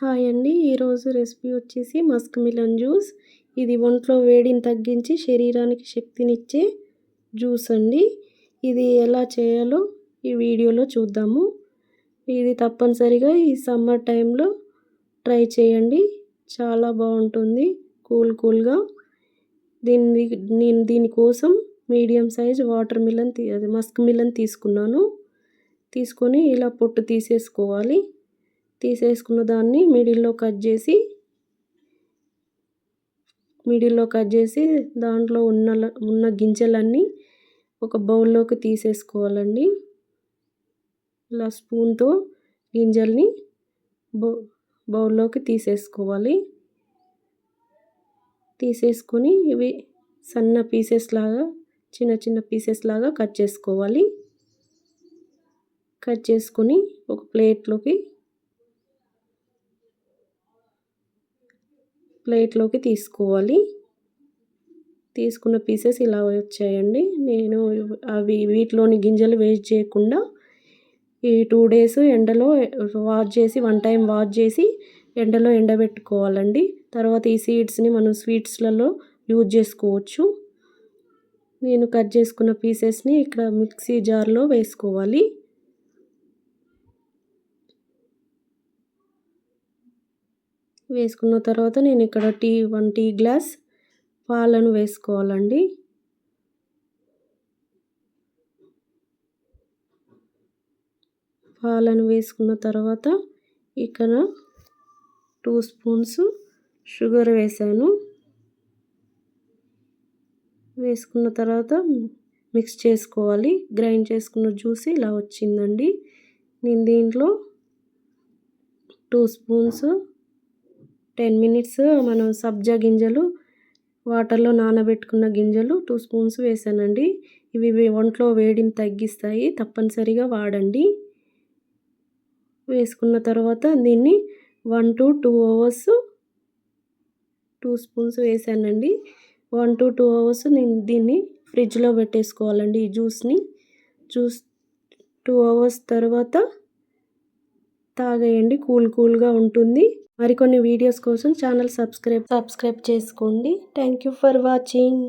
Hi అండి. ఈరోజు recipe వచ్చేసి మస్క్ మిలన్ జ్యూస్. ఇది ఒంట్లో వేడిని తగ్గించి శరీరానికి శక్తినిచ్చే జ్యూస్ అండి. ఇది ఎలా చేయాలో ఈ వీడియోలో చూద్దాము. ఇది తప్పనిసరిగా ఈ సమ్మర్ టైంలో ట్రై చేయండి. చాలా బాగుంటుంది. కూల్ కూల్గా. దీన్ని నేను దీనికోసం మీడియం సైజ్ వాటర్ మిలన్ అది మస్క్ మిలన్ తీసుకున్నాను. తీసుకొని ఇలా పొట్టు తీసేసుకోవాలి. తీసేసుకున్న దాన్ని మిడిల్లో కట్ చేసి మిడిల్లో కట్ చేసి దాంట్లో ఉన్న ఉన్న గింజలన్నీ ఒక బౌల్లోకి తీసేసుకోవాలండి. ఇలా స్పూన్తో గింజల్ని బౌ బౌల్లోకి తీసేసుకోవాలి. తీసేసుకొని ఇవి సన్న పీసెస్ లాగా చిన్న చిన్న పీసెస్ లాగా కట్ చేసుకోవాలి. కట్ చేసుకొని ఒక ప్లేట్లోకి ప్లేట్లోకి తీసుకోవాలి. తీసుకున్న పీసెస్ ఇలా వచ్చాయండి. నేను అవి వీటిలోని గింజలు వేస్ట్ చేయకుండా ఈ టూ డేస్ ఎండలో వాష్ చేసి వన్ టైం వాష్ చేసి ఎండలో ఎండబెట్టుకోవాలండి. తర్వాత ఈ సీడ్స్ని మనం స్వీట్స్లలో యూజ్ చేసుకోవచ్చు. నేను కట్ చేసుకున్న పీసెస్ని ఇక్కడ మిక్సీ జార్లో వేసుకోవాలి. వేసుకున్న తర్వాత నేను ఇక్కడ టీ వన్ టీ గ్లాస్ పాలను వేసుకోవాలండి. పాలను వేసుకున్న తర్వాత ఇక్కడ టూ స్పూన్స్ షుగర్ వేసాను. వేసుకున్న తర్వాత మిక్స్ చేసుకోవాలి. గ్రైండ్ చేసుకున్న జ్యూస్ ఇలా వచ్చిందండి. నేను దీంట్లో టూ స్పూన్స్ టెన్ మినిట్స్ మనం సబ్జా గింజలు వాటర్లో నానబెట్టుకున్న గింజలు టూ స్పూన్స్ వేసానండి. ఇవి ఒంట్లో వేడిని తగ్గిస్తాయి తప్పనిసరిగా వాడండి. వేసుకున్న తర్వాత దీన్ని one to two hours two spoons వేసానండి. వన్ టు టూ అవర్స్ నేను దీన్ని ఫ్రిడ్జ్లో పెట్టేసుకోవాలండి ఈ జ్యూస్ని. జ్యూస్ టూ అవర్స్ తర్వాత తాగేయండి కూల్ కూల్గా ఉంటుంది. మరికొన్ని వీడియోస్ కోసం ఛానల్ సబ్స్క్రైబ్ సబ్స్క్రైబ్ చేసుకోండి. Thank you for watching